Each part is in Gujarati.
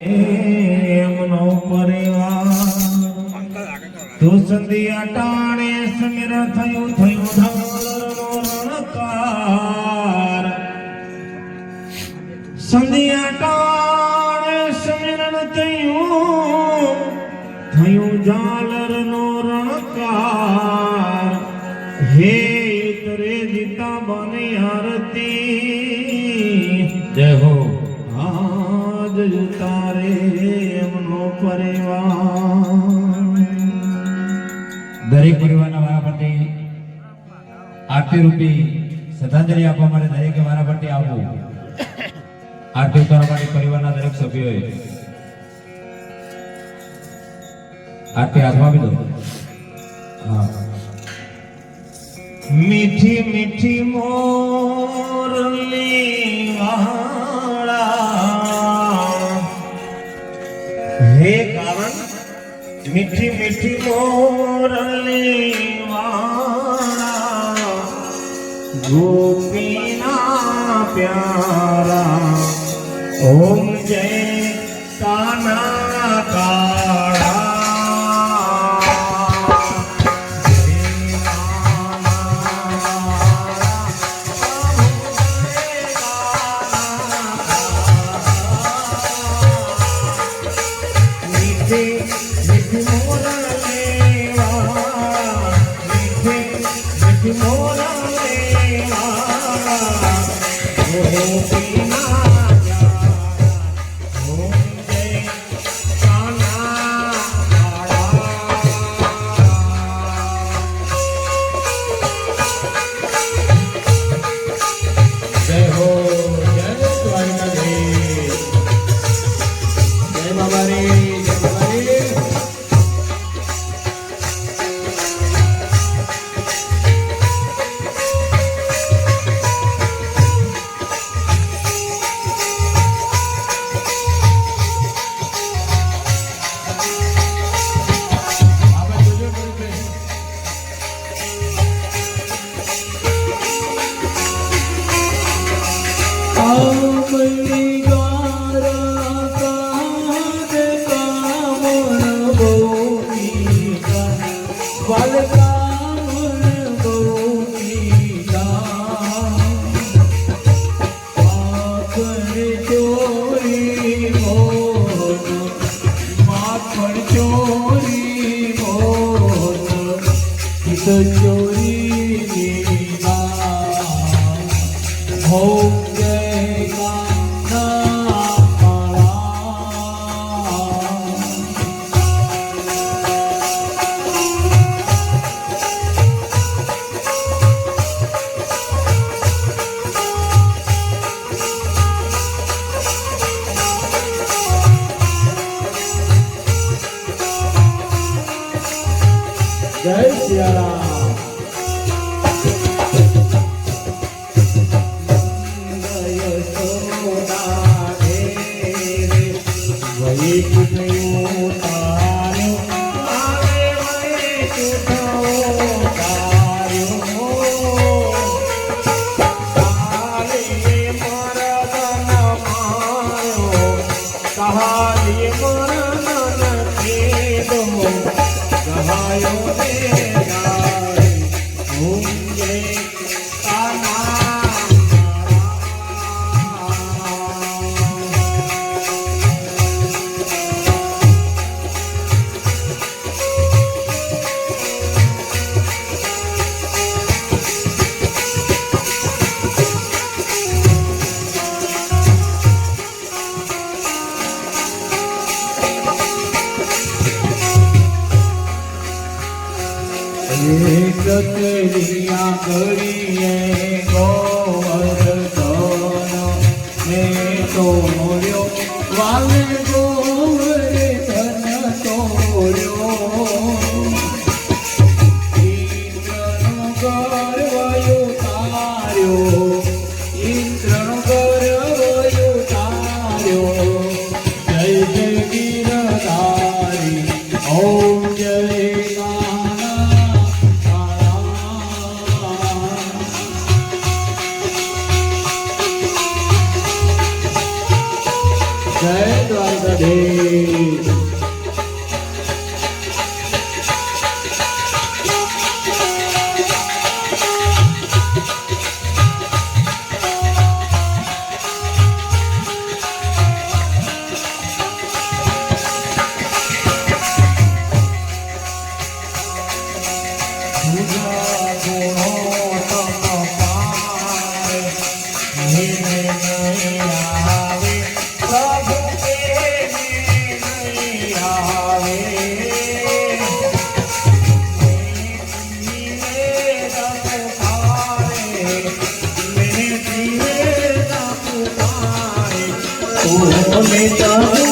એમનો પરિવાર. તો સંધિયા ટાણે સમીર થયું થયું ઢોલનો રણકાર. સંધિયા ટાણે સમીરણ થયું થયું ઝાલરનો દરેક પરિવારના વારાફરતી આરતી રૂપી શ્રદ્ધાંજલિ આપવા માટે દરેકે વારાફરતી આવવું. આરતી ઉતારવા માટે પરિવારના દરેક સભ્યોએ આરતી હાથમાં આપી દો. મીઠી મીઠી મોરલી વાળા મીઠી મીઠી મોરલી વાળા ગોપીના પ્યારા ઓમ જય કાના કાળા तब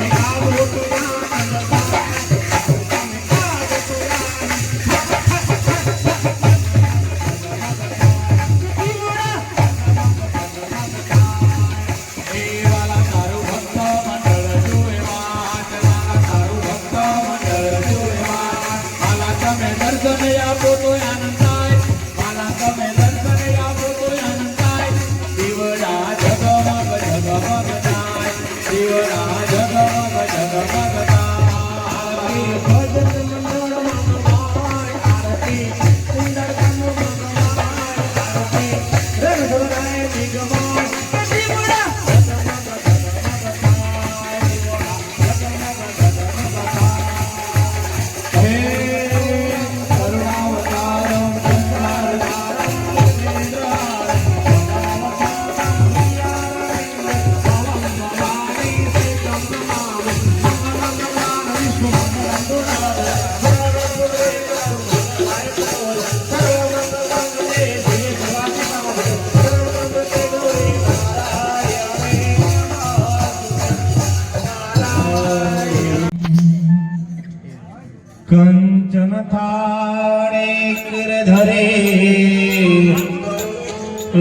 I'm looking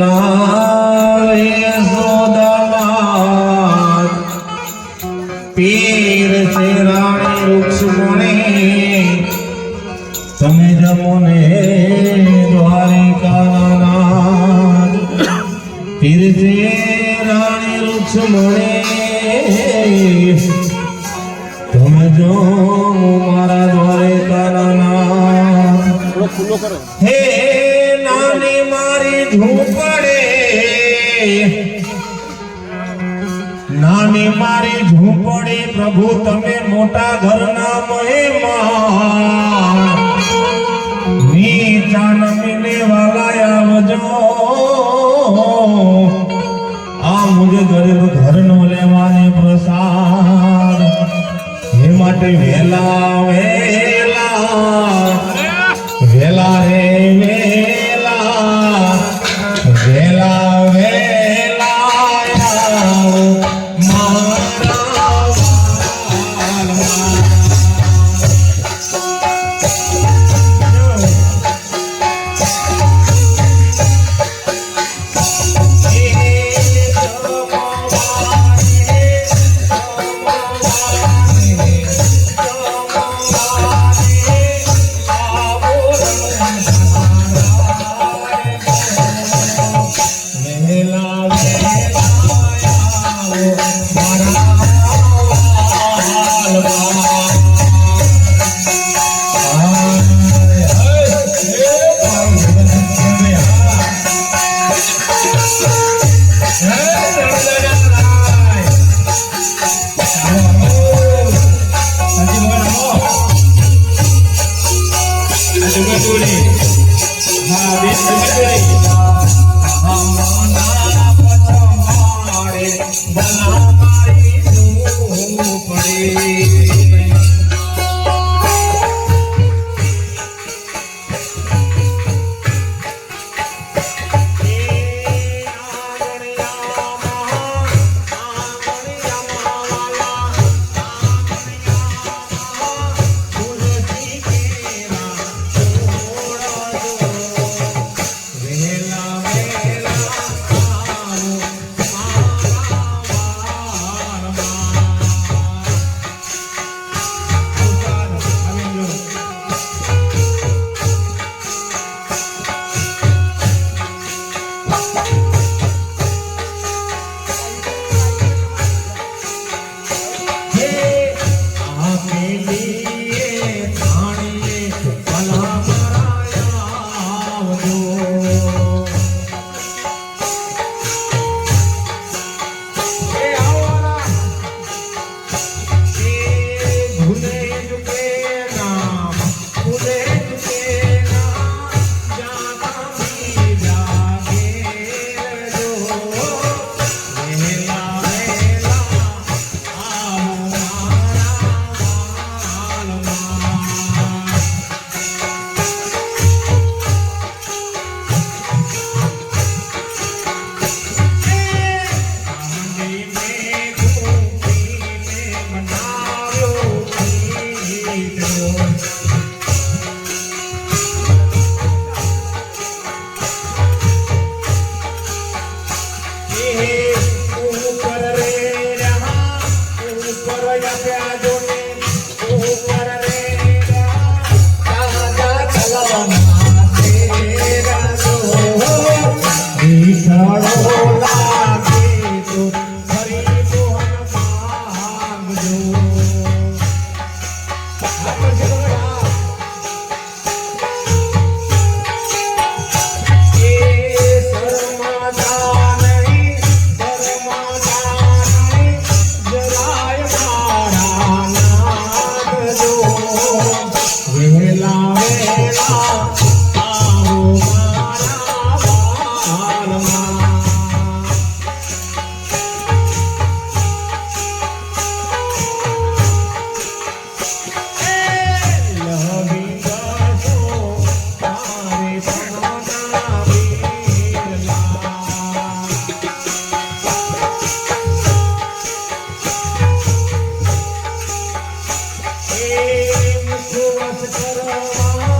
লাদামাত পীর চেরানি রুক্সমণি তুমি যমনে দ্বারিকানাথ পীর চেরানি রুক্সমণি তুমি যমু মারা দ্বারিকানাথ খুলো করো। મારી ઝૂંપડી પ્રભુ તમે મોટા ઘરના પ્રેમ સુવસ કરવા